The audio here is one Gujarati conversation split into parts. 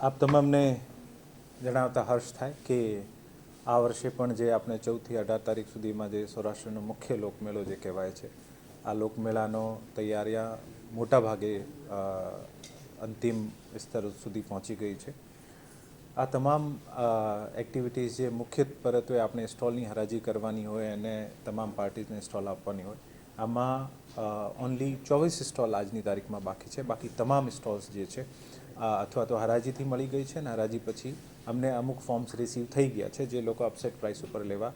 આપ તમામને જણાવતા હર્ષ થાય કે આ વર્ષે પણ જે આપણે ચૌદથી અઢાર તારીખ સુધીમાં જે સૌરાષ્ટ્રનો મુખ્ય લોકમેળો જે કહેવાય છે, આ લોકમેળાનો તૈયારીયા મોટાભાગે અંતિમ સ્તર સુધી પહોંચી ગઈ છે. આ તમામ એક્ટિવિટીઝ જે મુખ્ય પરત્વે આપણે સ્ટોલની હરાજી કરવાની હોય અને તમામ પાર્ટીઝને સ્ટોલ આપવાની હોય, આમાં ઓનલી ચોવીસ સ્ટોલ આજની તારીખમાં બાકી છે. બાકી તમામ સ્ટોલ્સ જે છે અથવા તો હરાજીથી મળી ગઈ છે અને હરાજી પછી અમને અમુક ફોર્મ્સ રિસીવ થઈ ગયા છે જે લોકો અપસેટ પ્રાઇસ ઉપર લેવા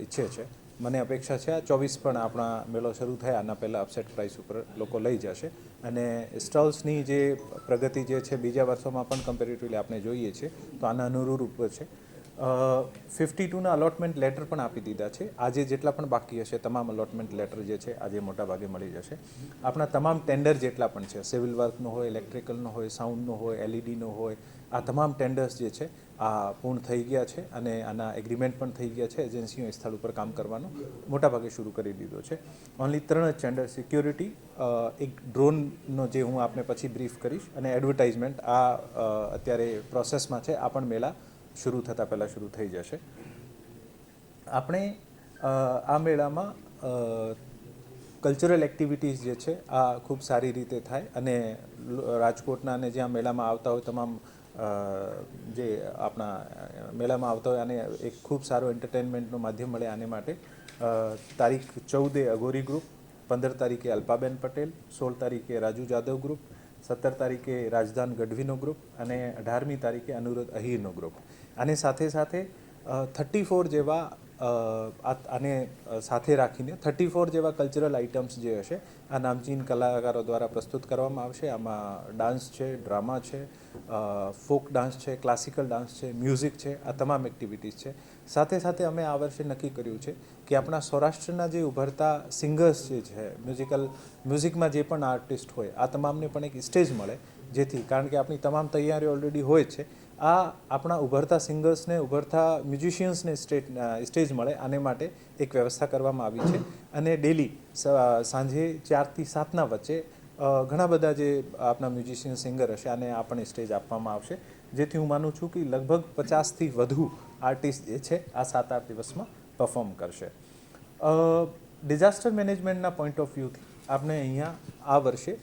ઈચ્છે છે. મને અપેક્ષા છે આ ચોવીસ પણ આપણા મેળો શરૂ થયા, આના પહેલાં અપસેટ પ્રાઇસ ઉપર લોકો લઈ જશે. અને સ્ટોલ્સની જે પ્રગતિ જે છે બીજા વર્ષોમાં પણ કમ્પેરેટિવલી આપણે જોઈએ છીએ, તો આના અનુરૂપ છે. ફિફ્ટી ટુના અલોટમેન્ટ લેટર પણ આપી દીધા છે. આજે જેટલા પણ બાકી હશે, તમામ અલોટમેન્ટ લેટર જે છે, આજે મોટા ભાગે મળી જશે. આપણા તમામ ટેન્ડર જેટલા પણ છે સિવિલ વર્કનો હોય ઇલેક્ટ્રિકલનો હોય સાઉન્ડનો હોય એલઈડીનો હોય, આ તમામ ટેન્ડર્સ જે છે, આ પૂર્ણ થઈ ગયા છે અને આના એગ્રીમેન્ટ પણ થઈ ગયા છે. એજન્સીઓ એ સ્થળ ઉપર કામ કરવાનું મોટાભાગે શરૂ કરી દીધો છે. ઓનલી ત્રણ જ ટેન્ડર સિક્યોરિટી એક ડ્રોનનો જે હું આપને પછી બ્રીફ કરીશ અને એડવર્ટાઇઝમેન્ટ આ અત્યારે પ્રોસેસમાં છે. આ પણ મેળા શરૂ થતાં પહેલાં શરૂ થઈ જશે. આપણે આ મેળામાં કલ્ચરલ એક્ટિવિટીઝ જે છે, આ ખૂબ સારી રીતે થાય અને રાજકોટના અને જ્યાં મેળામાં આવતા હોય તમામ જે આપણા, મેળામાં આવતા હોય આને એક ખૂબ સારું એન્ટરટેનમેન્ટનું માધ્યમ મળે આને માટે તારીખ ચૌદે અઘોરી ગ્રુપ પંદર તારીખે અલ્પાબેન પટેલ, સોળ તારીખે રાજુ જાદવ ગ્રુપ સત્તર તારીખે રાજદાન ગઢવીનો ગ્રુપ અને અઢારમી તારીખે અનુરોધ અહીરનો ગ્રુપ અને સાથે સાથે થર્ટી ફોર જેવા આને સાથે રાખીને થર્ટી ફોર જેવા કલ્ચરલ આઇટમ્સ જે હશે, આ નામચીન કલાકારો દ્વારા પ્રસ્તુત કરવામાં આવશે. આમાં ડાન્સ છે, ડ્રામા છે ફોક ડાન્સ છે, ક્લાસિકલ ડાન્સ છે, મ્યુઝિક છે, આ તમામ એક્ટિવિટીઝ છે. સાથે સાથે અમે આ વર્ષે નક્કી કર્યું છે કે આપણા સૌરાષ્ટ્રના જે ઉભરતા સિંગર્સ જે છે, મ્યુઝિકલ, મ્યુઝિકમાં જે પણ આર્ટિસ્ટ હોય, આ તમામને પણ એક સ્ટેજ મળે, જેથી કારણ કે આપણી તમામ તૈયારીઓ ઓલરેડી હોય છે આ આપણા ઉભરતા સિંગર્સને, ઉભરતા મ્યુઝિશિયન્સને સ્ટેટ સ્ટેજ મળે આને માટે એક વ્યવસ્થા કરવામાં આવી છે. અને ડેલી સાંજે ચારથી સાતના વચ્ચે ઘણા બધા જે આપણા મ્યુઝિશિયન સિંગર હશે આને આપણને સ્ટેજ આપવામાં આવશે. જેથી હું માનું છું કે લગભગ પચાસથી વધુ આર્ટિસ્ટ જે છે આ સાત આઠ દિવસમાં પરફોર્મ કરશે. ડિઝાસ્ટર મેનેજમેન્ટના પોઈન્ટ ઓફ વ્યૂથી આપણે અહીંયા આ વર્ષે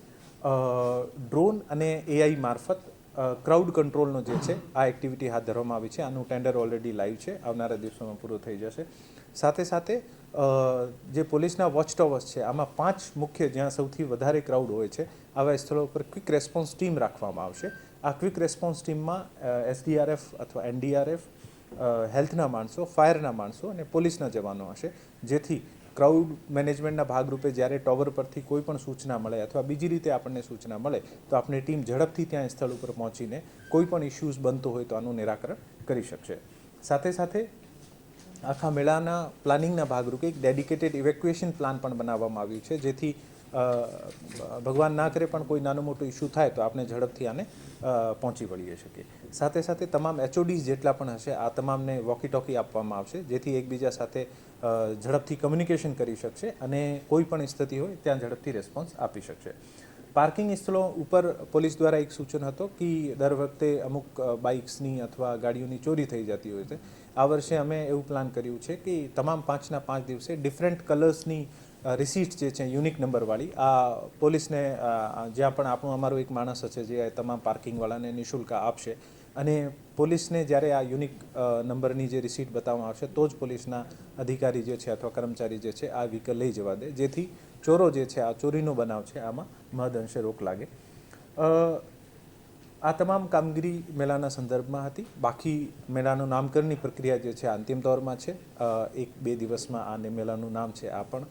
ડ્રોન અને એઆઈ મારફત ક્રાઉડ કંટ્રોલનો જે છે, આ એક્ટિવિટી હાથ ધરવામાં આવી છે. આનું ટેન્ડર ઓલરેડી લાઈવ છે. આવનારા દિવસોમાં પૂરું થઈ જશે. સાથે સાથે જે પોલીસના વોચ ટાવર્સ છે, આમાં પાંચ મુખ્ય જ્યાં સૌથી વધારે ક્રાઉડ હોય છે, આવા સ્થળો પર ક્વિક રેસ્પોન્સ ટીમ રાખવામાં આવશે. આ ક્વિક રેસ્પોન્સ ટીમમાં એસડીઆરએફ અથવા એનડીઆરએફ હેલ્થના માણસો ફાયરના માણસો અને પોલીસના જવાનો હશે. જેથી ક્રાઉડ મેનેજમેન્ટના ભાગરૂપે જ્યારે ટોવર પરથી કોઈ પણ સૂચના મળે અથવા બીજી રીતે આપણને સૂચના મળે, તો આપણી ટીમ ઝડપથી ત્યાં સ્થળ ઉપર પહોંચીને કોઈ પણ ઇસ્યુઝ બનતો હોય તો આનું નિરાકરણ કરી શકશે. સાથે સાથે આખા મેળાના પ્લાનિંગના ભાગરૂપે એક ડેડિકેટેડ ઇવેક્યુએશન પ્લાન પણ બનાવવામાં આવ્યું છે, જેથી ભગવાન ના કરે પણ કોઈ નાનું મોટું ઇસ્યુ થાય તો આપણે ઝડપથી આને પહોંચી વળીએ શકીએ. સાથે સાથે તમામ એચઓડીઝ જેટલા પણ હશે, આ તમામને વોકી ટોકી આપવામાં આવશે, જેથી એકબીજા સાથે ઝડપથી કમ્યુનિકેશન કરી શકશે અને કોઈ પણ સ્થિતિ હોય ત્યાં ઝડપથી રેસ્પોન્સ આપી શકશે. પાર્કિંગ સ્થળો ઉપર પોલીસ દ્વારા એક સૂચન હતો કે દર વખતે અમુક બાઇક્સની અથવા ગાડીઓની ચોરી થઈ જતી હોય છે. આ વર્ષે અમે એવું પ્લાન કર્યું છે કે તમામ પાંચના પાંચ દિવસે ડિફરન્ટ કલર્સની રિસીટ જે છે યુનિક નંબરવાળી આ પોલીસને જ્યાં પણ આપણું, અમારું એક માણસ હશે જે તમામ પાર્કિંગવાળાને નિઃશુલ્ક આપશે અને પોલીસને જ્યારે આ યુનિક નંબરની જે રિસીટ બતાવવામાં આવશે, તો જ પોલીસના અધિકારી જે છે અથવા કર્મચારી જે છે આ વ્હીકલ લઈ જવા દે. જેથી ચોરો જે છે, આ ચોરીનો બનાવ છે, આમાં મહદઅંશે રોક લાગે. આ તમામ કામગીરી મેળાના સંદર્ભમાં હતી. બાકી મેળાનું નામકરણની પ્રક્રિયા જે છે, આ અંતિમ દોરમાં છે. એક બે દિવસમાં આ મેળાનું નામ છે, આ પણ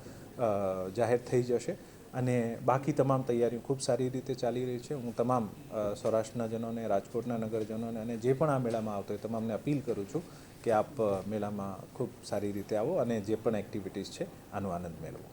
જાહેર થઈ જશે. અને બાકી તમામ તૈયારીઓ ખૂબ સારી રીતે ચાલી રહી છે. હું તમામ સૌરાષ્ટ્રના જનોને રાજકોટના નગરજનોને અને જે પણ આ મેળામાં આવતો હોય તમામને અપીલ કરું છું કે આપ મેળામાં ખૂબ સારી રીતે આવો અને જે પણ એક્ટિવિટીઝ છે, આનો આનંદ મેળવો.